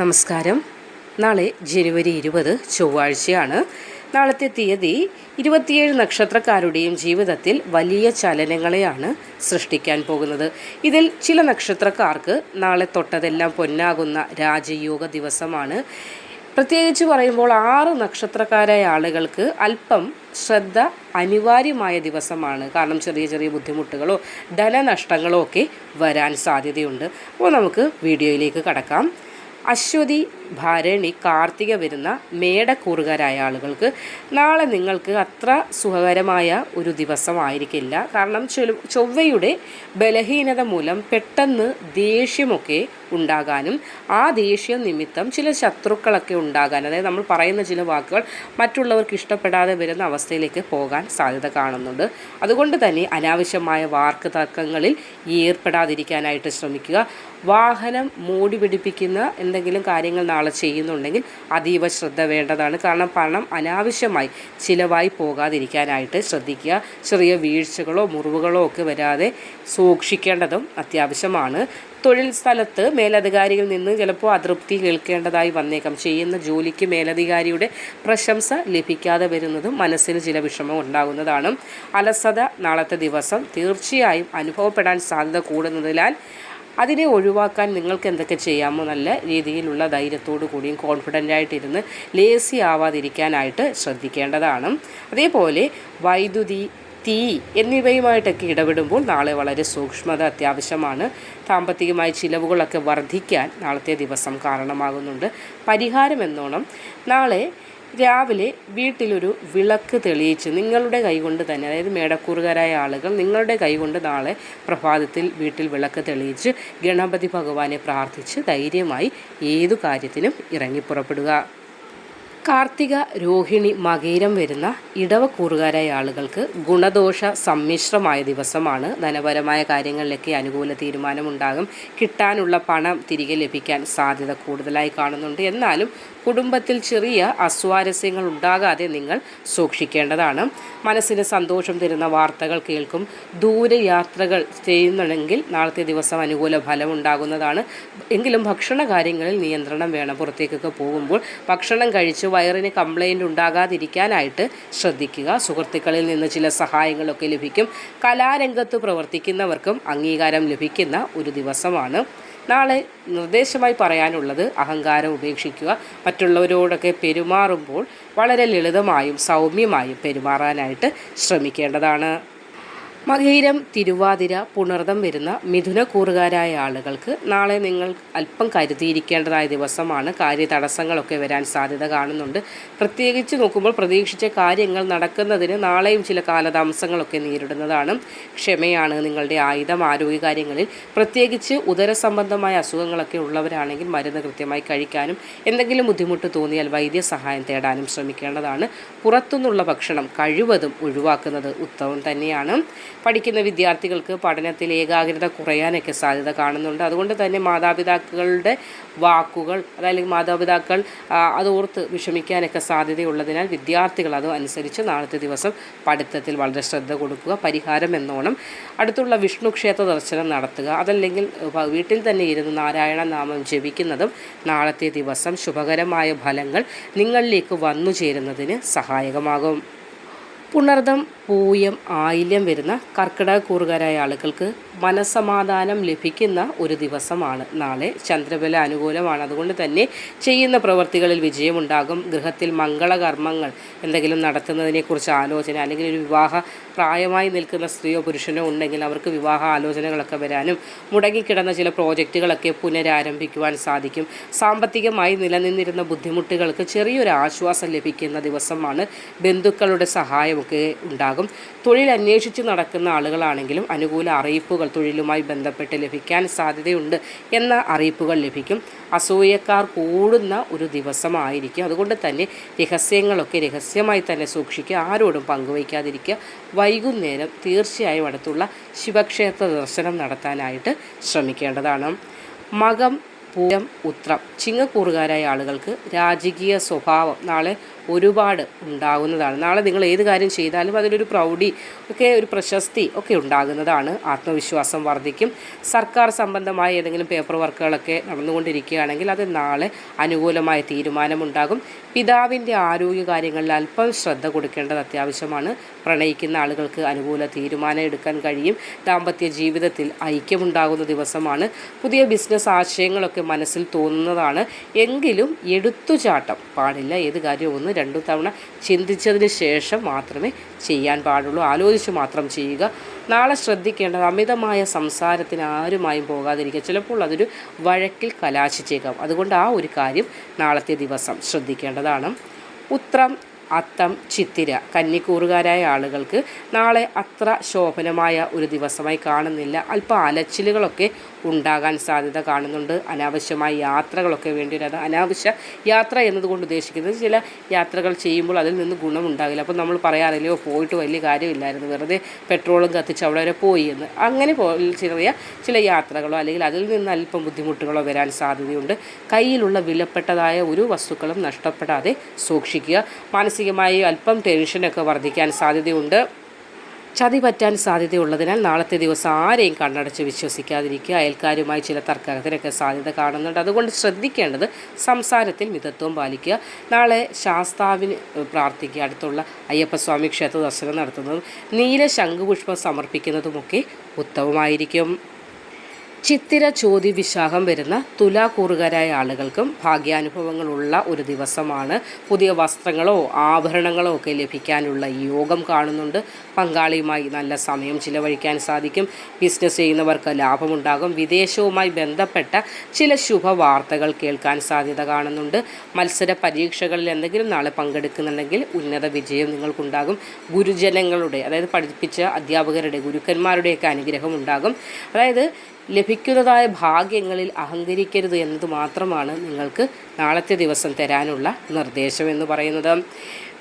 നമസ്കാരം. നാളെ ജനുവരി ഇരുപത് ചൊവ്വാഴ്ചയാണ്. നാളത്തെ തീയതി ഇരുപത്തിയേഴ് നക്ഷത്രക്കാരുടെയും ജീവിതത്തിൽ വലിയ ചലനങ്ങളെയാണ് സൃഷ്ടിക്കാൻ പോകുന്നത്. ഇതിൽ ചില നക്ഷത്രക്കാർക്ക് നാളെ തൊട്ടതെല്ലാം പൊന്നാകുന്ന രാജയോഗ ദിവസമാണ്. പ്രത്യേകിച്ച് പറയുമ്പോൾ ആറ് നക്ഷത്രക്കാരായ ആളുകൾക്ക് അല്പം ശ്രദ്ധ അനിവാര്യമായ ദിവസമാണ്. കാരണം ചെറിയ ചെറിയ ബുദ്ധിമുട്ടുകളോ ധനനഷ്ടങ്ങളോ ഒക്കെ വരാൻ സാധ്യതയുണ്ട്. അപ്പോൾ നമുക്ക് വീഡിയോയിലേക്ക് കടക്കാം. അശ്വതി ഭരണി കാർത്തിക വരുന്ന മേടക്കൂറുകാരായ ആളുകൾക്ക് നാളെ നിങ്ങൾക്ക് അത്ര സുഖകരമായ ഒരു ദിവസമായിരിക്കില്ല. കാരണം ചൊവ്വയുടെ ബലഹീനത മൂലം പെട്ടെന്ന് ദേഷ്യമൊക്കെ ഉണ്ടാകാനും ആ ദേഷ്യം നിമിത്തം ചില ശത്രുക്കളൊക്കെ ഉണ്ടാകാൻ അതായത് നമ്മൾ പറയുന്ന ചില വാക്കുകൾ മറ്റുള്ളവർക്ക് ഇഷ്ടപ്പെടാതെ വരുന്ന അവസ്ഥയിലേക്ക് പോകാൻ സാധ്യത കാണുന്നുണ്ട്. അതുകൊണ്ട് തന്നെ അനാവശ്യമായ വാർക്ക് തർക്കങ്ങളിൽ ഏർപ്പെടാതിരിക്കാനായിട്ട് ശ്രമിക്കുക. വാഹനം മൂടി പിടിപ്പിക്കുന്ന എന്തെങ്കിലും കാര്യങ്ങൾ നാളെ ചെയ്യുന്നുണ്ടെങ്കിൽ അതീവ ശ്രദ്ധ വേണ്ടതാണ്. കാരണം പണം അനാവശ്യമായി ചിലവായി പോകാതിരിക്കാനായിട്ട് ശ്രദ്ധിക്കുക. ചെറിയ വീഴ്ചകളോ മുറിവുകളോ ഒക്കെ വരാതെ സൂക്ഷിക്കേണ്ടതും അത്യാവശ്യമാണ്. തൊഴിൽ സ്ഥലത്ത് മേലധികാരികളിൽ നിന്ന് ചിലപ്പോൾ അതൃപ്തി കേൾക്കേണ്ടതായി വന്നേക്കാം. ചെയ്യുന്ന ജോലിക്ക് മേലധികാരിയുടെ പ്രശംസ ലഭിക്കാതെ വരുന്നതും മനസ്സിന് ചില വിഷമം ഉണ്ടാകുന്നതാണ്. അലസത നാളത്തെ ദിവസം തീർച്ചയായും അനുഭവപ്പെടാൻ സാധ്യത കൂടുന്നതിനാൽ അതിനെ ഒഴിവാക്കാൻ നിങ്ങൾക്ക് എന്തൊക്കെ ചെയ്യാമോ നല്ല രീതിയിലുള്ള ധൈര്യത്തോടു കൂടിയും കോൺഫിഡന്റ് ആയിട്ടിരുന്ന് ലേസി ആവാതിരിക്കാനായിട്ട് ശ്രദ്ധിക്കേണ്ടതാണ്. അതേപോലെ വൈദ്യുതി തീ എന്നിവയുമായിട്ടൊക്കെ ഇടപെടുമ്പോൾ നാളെ വളരെ സൂക്ഷ്മത അത്യാവശ്യമാണ്. സാമ്പത്തികമായ ചിലവുകളൊക്കെ വർദ്ധിക്കാൻ നാളത്തെ ദിവസം കാരണമാകുന്നുണ്ട്. പരിഹാരം എന്നോണം. നാളെ രാവിലെ വീട്ടിലൊരു വിളക്ക് തെളിയിച്ച് നിങ്ങളുടെ കൈകൊണ്ട് തന്നെ അതായത് മേടക്കൂറുകാരായ ആളുകൾ നിങ്ങളുടെ കൈകൊണ്ട് നാളെ പ്രഭാതത്തിൽ വീട്ടിൽ വിളക്ക് തെളിയിച്ച് ഗണപതി ഭഗവാനെ പ്രാർത്ഥിച്ച് ധൈര്യമായി ഏതു കാര്യത്തിനും ഇറങ്ങിപ്പുറപ്പെടുക കാർത്തിക രോഹിണി മകേരം വരുന്ന ഇടവക്കൂറുകാരായ ആളുകൾക്ക് ഗുണദോഷ സമ്മിശ്രമായ ദിവസമാണ്. ധനപരമായ കാര്യങ്ങളിലൊക്കെ അനുകൂല തീരുമാനമുണ്ടാകും. കിട്ടാനുള്ള പണം തിരികെ ലഭിക്കാൻ സാധ്യത കൂടുതലായി കാണുന്നുണ്ട്. എന്നാലും കുടുംബത്തിൽ ചെറിയ അസ്വാരസ്യങ്ങൾ ഉണ്ടാകാതെ നിങ്ങൾ സൂക്ഷിക്കേണ്ടതാണ്. മനസ്സിന് സന്തോഷം തരുന്ന വാർത്തകൾ കേൾക്കും. ദൂരയാത്രകൾ ചെയ്യുന്നുണ്ടെങ്കിൽ നാളത്തെ ദിവസം അനുകൂല ഫലം ഉണ്ടാകുന്നതാണ്. എങ്കിലും ഭക്ഷണ കാര്യങ്ങളിൽ നിയന്ത്രണം വേണം. പുറത്തേക്കൊക്കെ പോകുമ്പോൾ ഭക്ഷണം കഴിച്ച് വയറിന് കംപ്ലൈന്റ് ഉണ്ടാകാതിരിക്കാനായിട്ട് ശ്രദ്ധിക്കുക. സുഹൃത്തുക്കളിൽ നിന്ന് ചില സഹായങ്ങളൊക്കെ ലഭിക്കും. കലാരംഗത്ത് പ്രവർത്തിക്കുന്നവർക്കും അംഗീകാരം ലഭിക്കുന്ന ഒരു ദിവസമാണ്. നാളെ നിർദ്ദേശമായി പറയാനുള്ളത് അഹങ്കാരം ഉപേക്ഷിക്കുക. മറ്റുള്ളവരോടൊക്കെ പെരുമാറുമ്പോൾ വളരെ ലളിതമായും സൗമ്യമായും പെരുമാറാനായിട്ട് ശ്രമിക്കേണ്ടതാണ്. മകയിരം തിരുവാതിര പുണർദം വരുന്ന മിഥുനക്കൂറുകാരായ ആളുകൾക്ക് നാളെ നിങ്ങൾ അല്പം കരുതിയിരിക്കേണ്ടതായ ദിവസമാണ്. കാര്യ തടസ്സങ്ങളൊക്കെ വരാൻ സാധ്യത കാണുന്നുണ്ട്. പ്രത്യേകിച്ച് നോക്കുമ്പോൾ പ്രതീക്ഷിച്ച കാര്യങ്ങൾ നടക്കുന്നതിന് നാളെയും ചില കാലതാമസങ്ങളൊക്കെ നേരിടുന്നതാണ് ക്ഷമയാണ് നിങ്ങളുടെ ആയുധം. ആരോഗ്യ കാര്യങ്ങളിൽ പ്രത്യേകിച്ച് ഉദര സംബന്ധമായ അസുഖങ്ങളൊക്കെ ഉള്ളവരാണെങ്കിൽ മരുന്ന് കൃത്യമായി കഴിക്കാനും എന്തെങ്കിലും ബുദ്ധിമുട്ട് തോന്നിയാൽ വൈദ്യസഹായം തേടാനും ശ്രമിക്കേണ്ടതാണ്. പുറത്തുനിന്നുള്ള ഭക്ഷണം കഴിവതും ഒഴിവാക്കുന്നത് ഉത്തമം തന്നെയാണ്. പഠിക്കുന്ന വിദ്യാർത്ഥികൾക്ക് പഠനത്തിൽ ഏകാഗ്രത കുറയാനൊക്കെ സാധ്യത കാണുന്നുണ്ട്. അതുകൊണ്ട് തന്നെ മാതാപിതാക്കളുടെ വാക്കുകൾ അതല്ലെങ്കിൽ മാതാപിതാക്കൾ അതോർത്ത് വിഷമിക്കാനൊക്കെ സാധ്യതയുള്ളതിനാൽ വിദ്യാർത്ഥികൾ അത് അനുസരിച്ച് നാളത്തെ ദിവസം പഠിത്തത്തിൽ വളരെ ശ്രദ്ധ കൊടുക്കുക പരിഹാരം എന്നോണം. അടുത്തുള്ള വിഷ്ണു ക്ഷേത്ര ദർശനം നടത്തുക. അതല്ലെങ്കിൽ വീട്ടിൽ തന്നെ ഇരുന്ന് നാരായണ നാമം ജപിക്കുന്നതും നാളത്തെ ദിവസം ശുഭകരമായ ഫലങ്ങൾ നിങ്ങളിലേക്ക് വന്നു ചേരുന്നതിന് സഹായകമാകും. പുണർദം പൂയം ആയില്യം വരുന്ന കർക്കിടക കൂറുകാരായ ആളുകൾക്ക് മനസമാധാനം ലഭിക്കുന്ന ഒരു ദിവസമാണ്. നാളെ ചന്ദ്രബല അനുകൂലമാണ്. അതുകൊണ്ട് തന്നെ ചെയ്യുന്ന പ്രവൃത്തികളിൽ വിജയമുണ്ടാകും. ഗൃഹത്തിൽ മംഗളകർമ്മങ്ങൾ എന്തെങ്കിലും നടത്തുന്നതിനെക്കുറിച്ച് ആലോചന അല്ലെങ്കിൽ ഒരു വിവാഹ പ്രായമായി നിൽക്കുന്ന സ്ത്രീയോ പുരുഷനോ ഉണ്ടെങ്കിൽ അവർക്ക് വിവാഹ ആലോചനകളൊക്കെ വരാനും മുടങ്ങിക്കിടന്ന ചില പ്രോജക്റ്റുകളൊക്കെ പുനരാരംഭിക്കുവാൻ സാധിക്കും. സാമ്പത്തികമായി നിലനിന്നിരുന്ന ബുദ്ധിമുട്ടുകൾക്ക് ചെറിയൊരു ആശ്വാസം ലഭിക്കുന്ന ദിവസമാണ് ബന്ധുക്കളുടെ സഹായമൊക്കെ ഉണ്ടാകും. തൊഴിൽ അന്വേഷിച്ച് നടക്കുന്ന ആളുകളാണെങ്കിലും അനുകൂല അറിയിപ്പുകൾ തൊഴിലുമായി ബന്ധപ്പെട്ട് ലഭിക്കാൻ സാധ്യതയുണ്ട് എന്ന അറിയിപ്പുകൾ ലഭിക്കും. അസൂയക്കാർ കൂടുന്ന ഒരു ദിവസമായിരിക്കും. അതുകൊണ്ട് തന്നെ രഹസ്യങ്ങളൊക്കെ രഹസ്യമായി തന്നെ സൂക്ഷിക്കുക ആരോടും പങ്കുവയ്ക്കാതിരിക്കുക. വൈകുന്നേരം തീർച്ചയായും അടുത്തുള്ള ശിവക്ഷേത്ര ദർശനം നടത്താനായിട്ട് ശ്രമിക്കേണ്ടതാണ്. മകം പൂരം ഉത്രം ചിങ്ങക്കൂറുകാരായ ആളുകൾക്ക് രാജകീയ സ്വഭാവം നാളെ ഒരുപാട് ഉണ്ടാകുന്നതാണ്. നാളെ നിങ്ങൾ ഏത് കാര്യം ചെയ്താലും അതിലൊരു പ്രൗഢി ഒക്കെ ഒരു പ്രശസ്തി ഒക്കെ ഉണ്ടാകുന്നതാണ്. ആത്മവിശ്വാസം വർദ്ധിക്കും. സർക്കാർ സംബന്ധമായ ഏതെങ്കിലും പേപ്പർ വർക്കുകളൊക്കെ നടന്നുകൊണ്ടിരിക്കുകയാണെങ്കിൽ അത് നാളെ അനുകൂലമായ തീരുമാനമുണ്ടാകും. പിതാവിന്റെ ആരോഗ്യ കാര്യങ്ങളിൽ അല്പം ശ്രദ്ധ കൊടുക്കേണ്ടത് അത്യാവശ്യമാണ്. പ്രണയിക്കുന്ന ആളുകൾക്ക് അനുകൂല തീരുമാനം എടുക്കാൻ കഴിയും. ദാമ്പത്യ ജീവിതത്തിൽ ഐക്യമുണ്ടാകുന്ന ദിവസമാണ്. പുതിയ ബിസിനസ് ആശയങ്ങളൊക്കെ മനസ്സിൽ തോന്നുന്നതാണ്. എങ്കിലും എടുത്തുചാട്ടം പാടില്ല. ഏത് കാര്യവും ഒന്ന് രണ്ടു തവണ ചിന്തിച്ചതിന് ശേഷം മാത്രമേ ചെയ്യാൻ പാടുള്ളൂ. ആലോചിച്ച് മാത്രം ചെയ്യുക. നാളെ ശ്രദ്ധിക്കേണ്ടത് അമിതമായ സംസാരത്തിന് ആരുമായും പോകാതിരിക്കുക. ചിലപ്പോൾ അതൊരു വഴക്കിൽ കലാശിച്ചേക്കാം. അതുകൊണ്ട് ആ ഒരു കാര്യം നാളത്തെ ദിവസം ശ്രദ്ധിക്കേണ്ടതാണ്. ഉത്രം അത്തം ചിത്തിര കന്നിക്കൂറുകാരായ ആളുകൾക്ക് നാളെ അത്ര ശോഭനമായ ഒരു ദിവസമായി കാണുന്നില്ല. അല്പം അലച്ചിലുകളൊക്കെ ഉണ്ടാകാൻ സാധ്യത കാണുന്നുണ്ട്. അനാവശ്യമായ യാത്രകളൊക്കെ വേണ്ടി വരും അനാവശ്യ യാത്ര എന്നതുകൊണ്ട് ഉദ്ദേശിക്കുന്നത് ചില യാത്രകൾ ചെയ്യുമ്പോൾ അതിൽ നിന്ന് ഗുണമുണ്ടാകില്ല. അപ്പോൾ നമ്മൾ പറയാറില്ലയോ പോയിട്ട് വലിയ കാര്യമില്ലായിരുന്നു. വെറുതെ പെട്രോളും കത്തിച്ച് അവിടെ വരെ പോയി എന്ന്. അങ്ങനെ ചെറിയ ചില യാത്രകളോ അല്ലെങ്കിൽ അതിൽ നിന്ന് അല്പം ബുദ്ധിമുട്ടുകളോ വരാൻ സാധ്യതയുണ്ട്. കയ്യിലുള്ള വിലപ്പെട്ടതായ ഒരു വസ്തുക്കളും നഷ്ടപ്പെടാതെ സൂക്ഷിക്കുക. മാനസികമായി അല്പം ടെൻഷനൊക്കെ വർദ്ധിക്കാൻ സാധ്യതയുണ്ട്. ചതി പറ്റാൻ സാധ്യതയുള്ളതിനാൽ നാളത്തെ ദിവസം ആരെയും കണ്ണടച്ച് വിശ്വസിക്കാതിരിക്കുക. അയൽക്കാരുമായി ചില തർക്കത്തിനൊക്കെ സാധ്യത കാണുന്നുണ്ട്. അതുകൊണ്ട് ശ്രദ്ധിക്കേണ്ടത് സംസാരത്തിൽ മിതത്വം പാലിക്കുക. നാളെ ശാസ്താവിന് പ്രാർത്ഥിക്കുക. അടുത്തുള്ള അയ്യപ്പസ്വാമി ക്ഷേത്ര ദർശനം നടത്തുന്നതും നീല ശംഖുപുഷ്പം സമർപ്പിക്കുന്നതുമൊക്കെ ഉത്തമമായിരിക്കും. ചിത്തിര ചോതി വിശാഖം വരുന്ന തുലാക്കൂറുകാരായ ആളുകൾക്കും ഭാഗ്യാനുഭവങ്ങളുള്ള ഒരു ദിവസമാണ്. പുതിയ വസ്ത്രങ്ങളോ ആഭരണങ്ങളോ ഒക്കെ ലഭിക്കാനുള്ള യോഗം കാണുന്നുണ്ട്. പങ്കാളിയുമായി നല്ല സമയം ചിലവഴിക്കാൻ സാധിക്കും. ബിസിനസ് ചെയ്യുന്നവർക്ക് ലാഭമുണ്ടാകും. വിദേശവുമായി ബന്ധപ്പെട്ട ചില ശുഭവാർത്തകൾ കേൾക്കാൻ സാധ്യത കാണുന്നുണ്ട്. മത്സര പരീക്ഷകളിൽ എന്തെങ്കിലും നാളെ പങ്കെടുക്കുന്നുണ്ടെങ്കിൽ ഉന്നത വിജയം നിങ്ങൾക്കുണ്ടാകും. ഗുരുജനങ്ങളുടെ അതായത് പഠിപ്പിച്ച അധ്യാപകരുടെ ഗുരുക്കന്മാരുടെയൊക്കെ അനുഗ്രഹം ഉണ്ടാകും അതായത് ലഭിക്കുന്നതായ ഭാഗ്യങ്ങളിൽ അഹങ്കരിക്കരുത് എന്നത് മാത്രമാണ് നിങ്ങൾക്ക് നാളത്തെ ദിവസം തരാനുള്ള നിർദ്ദേശം എന്ന് പറയുന്നത്.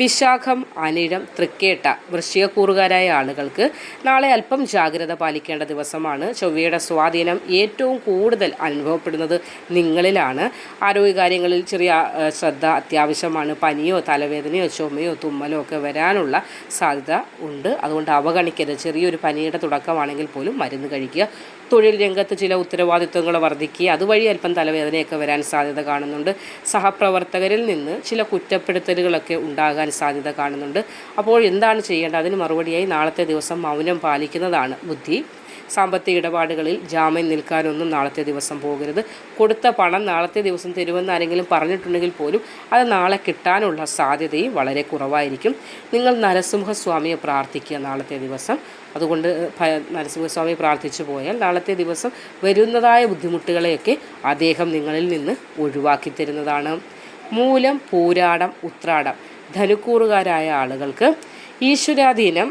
വിശാഖം അനിഴം തൃക്കേട്ട വൃശ്ചികക്കൂറുകാരായ ആളുകൾക്ക് നാളെ അല്പം ജാഗ്രത പാലിക്കേണ്ട ദിവസമാണ് ചൊവ്വയുടെ സ്വാധീനം. ഏറ്റവും കൂടുതൽ അനുഭവപ്പെടുന്നത് നിങ്ങളിലാണ്. ആരോഗ്യകാര്യങ്ങളിൽ ചെറിയ ശ്രദ്ധ അത്യാവശ്യമാണ്. പനിയോ തലവേദനയോ ചുമയോ തുമ്മലോ ഒക്കെ വരാനുള്ള സാധ്യത ഉണ്ട്. അതുകൊണ്ട് അവഗണിക്കരുത്. ചെറിയൊരു പനിയുടെ തുടക്കമാണെങ്കിൽ പോലും മരുന്ന് കഴിക്കുക തൊഴിൽ രംഗത്ത് ചില ഉത്തരവാദിത്വങ്ങൾ വർദ്ധിക്കുക അതുവഴി അല്പം തലവേദനയൊക്കെ വരാൻ സാധ്യത കാണുന്നുണ്ട്. സഹപ്രവർത്തകരിൽ നിന്ന് ചില കുറ്റപ്പെടുത്തലുകളൊക്കെ ഉണ്ടാകാൻ സാധ്യത കാണുന്നുണ്ട്. അപ്പോൾ എന്താണ് ചെയ്യേണ്ടത്? അതിന് മറുപടിയായി നാളത്തെ ദിവസം മൗനം പാലിക്കുന്നതാണ് ബുദ്ധി. സാമ്പത്തിക ഇടപാടുകളിൽ ജാമ്യം നിൽക്കാനൊന്നും നാളത്തെ ദിവസം പോകരുത്. കൊടുത്ത പണം നാളത്തെ ദിവസം തരുമെന്ന് ആരെങ്കിലും പറഞ്ഞിട്ടുണ്ടെങ്കിൽ പോലും അത് നാളെ കിട്ടാനുള്ള സാധ്യതയും വളരെ കുറവായിരിക്കും. നിങ്ങൾ നരസിംഹസ്വാമിയെ പ്രാർത്ഥിക്കുക നാളത്തെ ദിവസം. അതുകൊണ്ട് നരസിംഹസ്വാമി പ്രാർത്ഥിച്ചു പോയാൽ നാളത്തെ ദിവസം വരുന്നതായ ബുദ്ധിമുട്ടുകളെയൊക്കെ അദ്ദേഹം നിങ്ങളിൽ നിന്ന് ഒഴിവാക്കി തരുന്നതാണ്. മൂലം പൂരാടം ഉത്രാടം ധനുക്കൂറുകാരായ ആളുകൾക്ക് ഈശ്വരാധീനം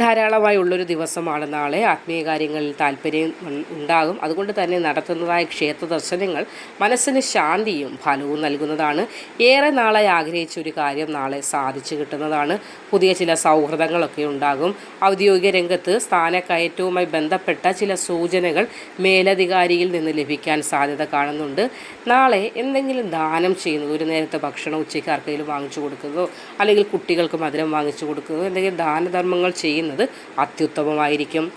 ധാരാളമായി ഉള്ളൊരു ദിവസമാണ് നാളെ. ആത്മീയ കാര്യങ്ങളിൽ താല്പര്യം ഉണ്ടാകും. അതുകൊണ്ട് തന്നെ നടത്തുന്നതായ ക്ഷേത്ര ദർശനങ്ങൾ മനസ്സിന് ശാന്തിയും ഫലവും നൽകുന്നതാണ്. ഏറെ നാളായി ആഗ്രഹിച്ച ഒരു കാര്യം നാളെ സാധിച്ചു കിട്ടുന്നതാണ്. പുതിയ ചില സൗഹൃദങ്ങളൊക്കെ ഉണ്ടാകും. ഔദ്യോഗിക രംഗത്ത് സ്ഥാനക്കയറ്റവുമായി ബന്ധപ്പെട്ട ചില സൂചനകൾ മേലധികാരിയിൽ നിന്ന് ലഭിക്കാൻ സാധ്യത കാണുന്നുണ്ട്. നാളെ എന്തെങ്കിലും ദാനം ചെയ്യുന്നത് ഒരു നേരത്തെ ഭക്ഷണം ഉച്ചയ്ക്ക് ആർക്കെങ്കിലും വാങ്ങിച്ചു കൊടുക്കുന്നതോ അല്ലെങ്കിൽ കുട്ടികൾക്ക് മധുരം വാങ്ങിച്ചു കൊടുക്കുന്നതോ എന്തെങ്കിലും ദാനധർമ്മങ്ങൾ ചെയ്യുന്നത് അത്യുത്തമമായിരിക്കും.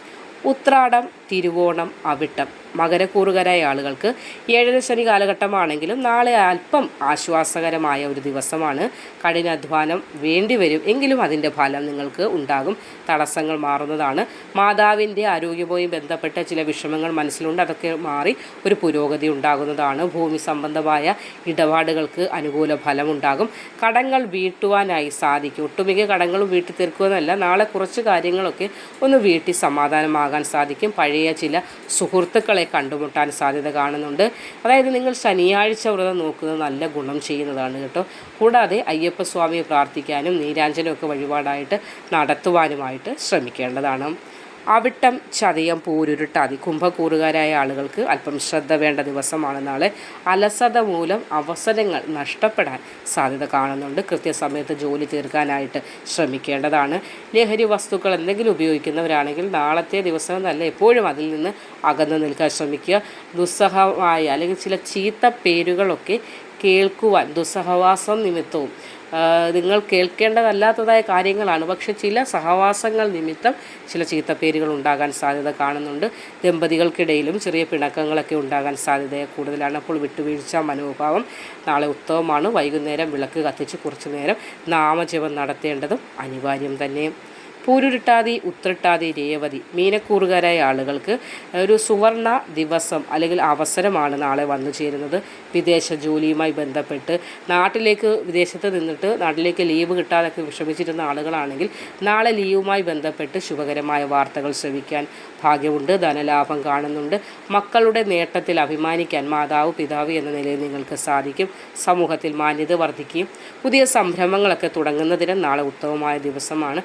ഉത്രാടം തിരുവോണം അവിട്ടം. മകരക്കൂറുകാരായ ആളുകൾക്ക് ഏഴര ശനി കാലഘട്ടമാണെങ്കിലും നാളെ അല്പം ആശ്വാസകരമായ ഒരു ദിവസമാണ്. കഠിനാധ്വാനം വേണ്ടിവരും എങ്കിലും അതിന്റെ ഫലം നിങ്ങൾക്ക് ഉണ്ടാകും. തടസ്സങ്ങൾ മാറുന്നതാണ്. മാതാവിന്റെ ആരോഗ്യവുമായി ബന്ധപ്പെട്ട ചില വിഷമങ്ങൾ മനസ്സിലുണ്ട്. അതൊക്കെ മാറി ഒരു പുരോഗതി ഉണ്ടാകുന്നതാണ്. ഭൂമി സംബന്ധമായ ഇടപാടുകൾക്ക് അനുകൂല ഫലമുണ്ടാകും. കടങ്ങൾ വീട്ടുവാനായി സാധിക്കും. ഒട്ടുമിക്ക കടങ്ങളും വീട്ടി തീർക്കുമെന്നല്ല. നാളെ കുറച്ച് കാര്യങ്ങളൊക്കെ ഒന്ന് വീട്ടിൽ സമാധാനമാകാൻ സാധിക്കും. പഴയ ചില സുഹൃത്തുക്കളെ കണ്ടുമുട്ടാൻ സാധ്യത കാണുന്നുണ്ട്. അതായത് നിങ്ങൾ ശനിയാഴ്ച വ്രതം നോക്കുന്നത് നല്ല ഗുണം ചെയ്യുന്നതാണ് കേട്ടോ. കൂടാതെ അയ്യപ്പ സ്വാമിയെ പ്രാർത്ഥിക്കാനും നീരാഞ്ജനമൊക്കെ വഴിപാടായിട്ട് നടത്തുവാനുമായിട്ട് ശ്രമിക്കേണ്ടതാണ്. അവിട്ടം ചതയം പോരുരുട്ടാതി. കുംഭക്കൂറുകാരായ ആളുകൾക്ക് അല്പം ശ്രദ്ധ വേണ്ട ദിവസമാണ് നാളെ. അലസത മൂലം അവസരങ്ങൾ നഷ്ടപ്പെടാൻ സാധ്യത കാണുന്നുണ്ട്. കൃത്യസമയത്ത് ജോലി തീർക്കാനായിട്ട് ശ്രമിക്കേണ്ടതാണ്. ലഹരി വസ്തുക്കൾ എന്തെങ്കിലും ഉപയോഗിക്കുന്നവരാണെങ്കിൽ നാളത്തെ ദിവസം തന്നെ എപ്പോഴും അതിൽ നിന്ന് അകന്നു നിൽക്കാൻ ശ്രമിക്കുക. ദുസ്സഹമായ അല്ലെങ്കിൽ ചില ചീത്ത പേരുകളൊക്കെ കേൾക്കുവാൻ ദുസ്സഹവാസം നിമിത്തവും. നിങ്ങൾ കേൾക്കേണ്ടതല്ലാത്തതായ കാര്യങ്ങളാണ്. പക്ഷെ ചില സഹവാസങ്ങൾ നിമിത്തം ചില ചീത്തപ്പേരുകൾ ഉണ്ടാകാൻ സാധ്യത കാണുന്നുണ്ട്. ദമ്പതികൾക്കിടയിലും ചെറിയ പിണക്കങ്ങളൊക്കെ ഉണ്ടാകാൻ സാധ്യത കൂടുതലാണ്. അപ്പോൾ വിട്ടുവീഴ്ച മനോഭാവം നാളെ ഉത്തമമാണ്. വൈകുന്നേരം വിളക്ക് കത്തിച്ച് കുറച്ചു നേരം നാമജപം നടത്തേണ്ടതും അനിവാര്യം തന്നെ. പൂരുരുട്ടാതി ഉത്രട്ടാതി രേവതി മീനക്കൂറുകാരായ ആളുകൾക്ക് ഒരു സുവർണ ദിവസം അല്ലെങ്കിൽ അവസരമാണ് നാളെ വന്നു ചേരുന്നത്. വിദേശ ജോലിയുമായി ബന്ധപ്പെട്ട് നാട്ടിലേക്ക് വിദേശത്ത് നിന്നിട്ട് നാട്ടിലേക്ക് ലീവ് കിട്ടാതൊക്കെ വിഷമിച്ചിരുന്ന ആളുകളാണെങ്കിൽ നാളെ ലീവുമായി ബന്ധപ്പെട്ട് ശുഭകരമായ വാർത്തകൾ ശ്രമിക്കാൻ ഭാഗ്യമുണ്ട് ധനലാഭം കാണുന്നുണ്ട്. മക്കളുടെ നേട്ടത്തിൽ അഭിമാനിക്കാൻ മാതാവ് പിതാവ് എന്ന നിലയിൽ നിങ്ങൾക്ക് സാധിക്കും. സമൂഹത്തിൽ മാന്യത വർദ്ധിക്കുകയും പുതിയ സംരംഭങ്ങളൊക്കെ തുടങ്ങുന്നതിന് നാളെ ഉത്തമമായ ദിവസമാണ്.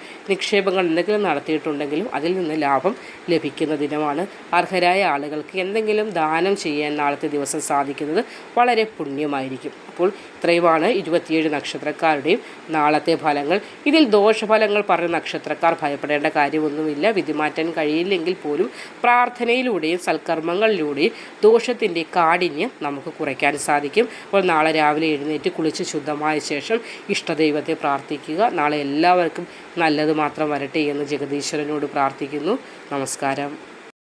നിക്ഷേപങ്ങൾ എന്തെങ്കിലും നടത്തിയിട്ടുണ്ടെങ്കിലും അതിൽ നിന്ന് ലാഭം ലഭിക്കുന്ന ദിനമാണ്. അർഹരായ ആളുകൾക്ക് എന്തെങ്കിലും ദാനം ചെയ്യാൻ നാളത്തെ ദിവസം സാധിക്കുന്നത് വളരെ പുണ്യമായിരിക്കും. അപ്പോൾ ഇത്രയുമാണ് ഇരുപത്തിയേഴ് നക്ഷത്രക്കാരുടെയും നാളത്തെ ഫലങ്ങൾ. ഇതിൽ ദോഷഫലങ്ങൾ പറഞ്ഞ നക്ഷത്രക്കാർ ഭയപ്പെടേണ്ട കാര്യമൊന്നുമില്ല. വിധിമാറ്റാൻ കഴിയില്ലെങ്കിൽ പോലും പ്രാർത്ഥനയിലൂടെയും സൽക്കർമ്മങ്ങളിലൂടെയും ദോഷത്തിന്റെ കാഠിന്യം നമുക്ക് കുറയ്ക്കാൻ സാധിക്കും. അപ്പോൾ നാളെ രാവിലെ എഴുന്നേറ്റ് കുളിച്ച് ശുദ്ധമായ ശേഷം ഇഷ്ടദൈവത്തെ പ്രാർത്ഥിക്കുക. നാളെ എല്ലാവർക്കും നല്ലത് മാത്രം വരട്ടെ എന്ന് ജഗദീശ്വരനോട് പ്രാർത്ഥിക്കുന്നു. നമസ്കാരം.